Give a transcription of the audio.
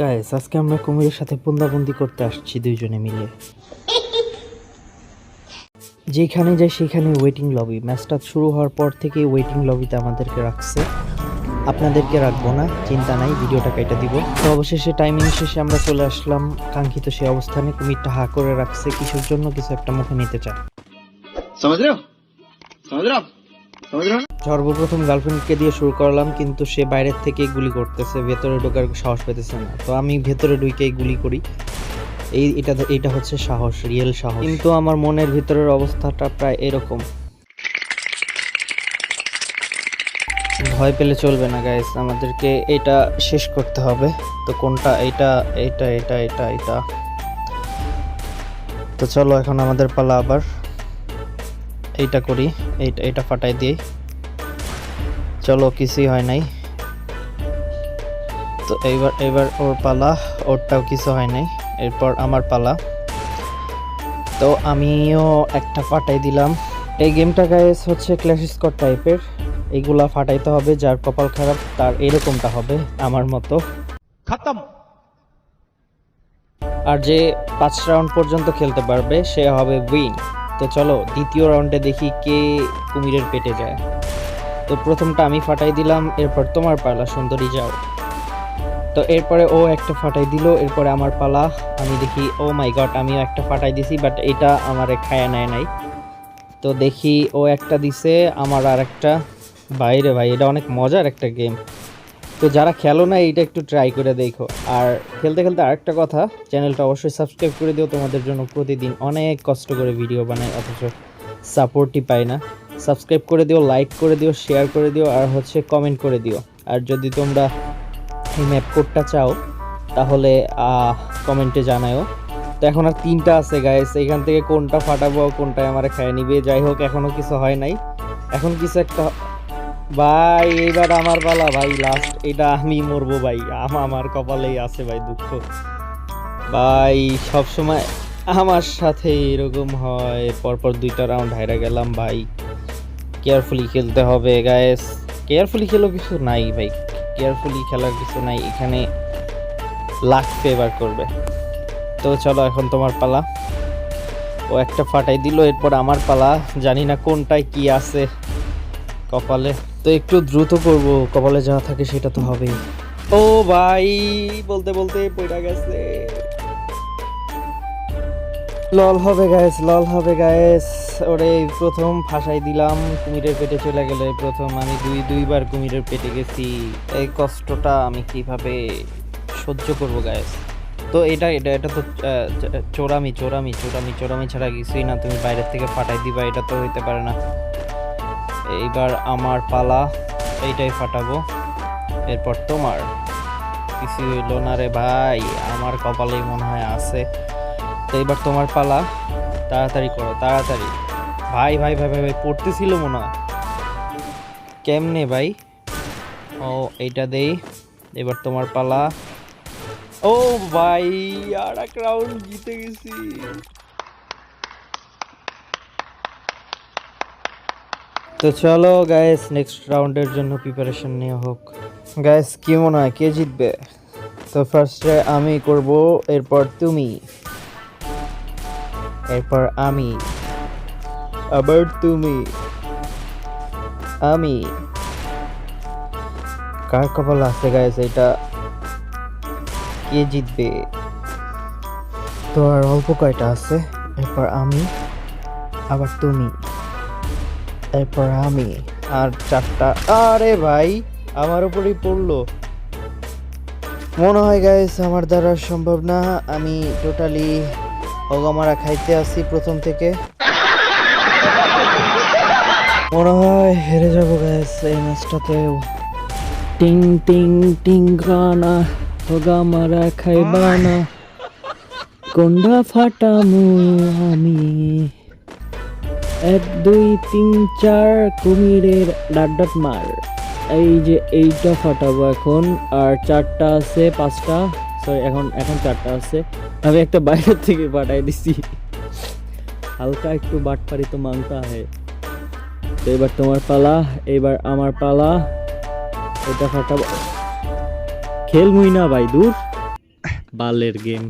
Guys আজকে আমরা কুমিরের সাথে বন্দাবন্দি করতে আসছি দুইজনে মিলে। যেখানে যাই সেখানে ওয়েটিং লবি ম্যাচটা শুরু হওয়ার পর থেকে ওয়েটিং লবিতে আমাদেরকে রাখছে। আপনাদেরকে রাখব না, চিন্তা নাই, ভিডিওটা কেটে দিব। তো অবশেষে টাইমিং শেষে আমরা চলে আসলাম কাঙ্ক্ষিত সেই অবস্থানে। কুমিরটা হা করে রাখছে, কিসের জন্য কিছু একটা মুখে নিতে চায়। সর্বপ্রথম গার্লফ্রেন্ডকে দিয়ে শুরু করলাম, কিন্তু সে বাইরের থেকে গুলি করতেছে, ভেতরে ঢোকার সাহস পেতেছে না। তো আমি ভেতরে ঢুকেই গুলি করি। এই, এটা এটা হচ্ছে সাহস, রিয়েল সাহস। কিন্তু আমার মনের ভিতরের অবস্থাটা প্রায় এরকম। ভয় পেলে চলবে না গাইস আমাদেরকে এটা শেষ করতে হবে। তো কোনটা? এটা এটা এটা এটা এটা তো চলো, এখন আমাদের পালা আবার। এইটা করি এইটা এটা ফাটাই দিই। চলো কিছুই হয় নাই। তো এইবার এবার ওর পালা ওরটাও কিছু হয় নাই। এরপর আমার পালা। তো আমিও একটা ফাটাই দিলাম। এই গেমটা গায়েস হচ্ছে ক্ল্যাশ স্কট টাইপের এইগুলা ফাটাইতে হবে যার কপাল খারাপ তার এরকমটা হবে আমার মতো। খতম! আর যে পাঁচ রাউন্ড পর্যন্ত খেলতে পারবে সে হবে উইন তো চলো, দ্বিতীয় রাউন্ডে দেখি কে কুমিরের পেটে যায়। তো প্রথমটা আমি ফাটাই দিলাম, এরপর তোমার পালা, সুন্দরী, যাও। তো এরপরে ও একটা ফাটাই দিল, এরপরে আমার পালা। আমি দেখি, ও মাই গড আমিও একটা ফাটাই দিছি বাট এটা আমারে খায়া নেয় নাই। তো দেখি ও একটা দিছে, আমার আর একটা বাইরে ভাই, এটা অনেক মজার একটা গেম তো যারা খেলো না, এইটা একটু ট্রাই করে দেখো। আর খেলতে খেলতে আরেকটা কথা, চ্যানেলটা অবশ্যই সাবস্ক্রাইব করে দিও, তোমাদের জন্য প্রতিদিন অনেক কষ্ট করে ভিডিও বানাই, অথচ সাপোর্টই পাই না। সাবস্ক্রাইব করে দিও লাইক করে দিও শেয়ার করে দিও, আর হচ্ছে কমেন্ট করে দিও। আর যদি তোমরা এই ম্যাপ কোডটা চাও, তাহলে কমেন্টে জানাও তো এখন আর তিনটা আছে গাইস এখান থেকে কোনটা ফাটাবো কোনটা আমার খায় নিবে, যাই হোক এখনও কিছু হয় নাই। এখন কিছু একটা ভাই, এইবার আমার পালা ভাই লাস্ট এটা আমি মরবো ভাই। আম আমার কপালেই আছে ভাই দুঃখ। ভাই সব সময় আমার সাথে এরকম হয়। পরপর দুইটা রাউন্ড হাইরা গেলাম ভাই। কেয়ারফুলি খেলতে হবে গায়েস কেয়ারফুলি খেলো কিছু নাই ভাই। কেয়ারফুলি খেলার কিছু নাই। এখানে লাখ ফেভার করবে। তো চলো এখন তোমার পালা। ও একটা ফাটাই দিল, এরপর আমার পালা। জানি না কোনটায় কি আছে কপালে। তো একটু দ্রুত করব, কপালে যা থাকে সেটা তো হবেই। ও ভাই, বলতে বলতে পড়া গেছে। লল হবে গায়েস লল হবে গায়েস ওরে, প্রথম ফাঁসাই দিলাম, কুমিরের পেটে চলে গেলে। প্রথম আমি দুই, দুইবার কুমিরের পেটে গেছি। এই কষ্টটা আমি কীভাবে সহ্য করব গায়েস তো এটা এটা এটা তো চোরামি চোরামি চোরামি চোরামি ছাড়া কিছুই না। তুমি বাইরের থেকে ফাটাই দিবা, এটা তো হইতে পারে না। এইবার আমার পালা, এইটাই ফাটাবো। এরপর তোমার। কিছু হইল না রে ভাই, আমার কপালেই মনে হয় আছে। তো এবার তোমার পালা, তাড়াতাড়ি করো, তাড়াতাড়ি। ভাই ভাই ভাই ভাই ভাই, পড়তেছিল মনে হয়। কেমনে ভাই? ও, এইটা দেই। এবার তোমার পালা। ও ভাই আর এক রাউন্ড জিতে গেছি। তো চলো গাইস নেক্সট রাউন্ডের জন্য প্রিপারেশন নিয়ে হোক। গাইস কি মনে হয়? কে জিতবে? তো ফার্স্টে আমি করব, এরপর তুমি। এরপর আমি। আবার তুমি। আমি। কার কপাল আছে গাইস এটা? কে জিতবে? তো আর অল্প কয়টা আছে, এরপর আমি, আবার তুমি। এরপর আমি। আর চারটা আরে ভাই, আমার উপরেই পড়ল। মনে হয় গাইস আমার দ্বারা সম্ভব না। আমি টোটালি অগমারা খাইতে আসি প্রথম থেকে। মনে হয় হেরে যাব গাইস এই ম্যাচটাতেও। টিং টিং টিং গানা অগামারা খাইবানা কোন্ডা ফাটামু আমি। এক দুই তিন চার কুমিরের ডাট ডাট মার এই যে এইটা ফাটাবো এখন আর চারটা আছে পাঁচটা সরি এখন এখন চারটা আছে আমি একটা বাইরের থেকে পাঠাই দিছি হালকা একটু বাট বাটপারি তো মাংতা হয় তো এবার তোমার পালা এবার আমার পালা এটা ফাটাবো খেলমুই না ভাই দূর বালের গেম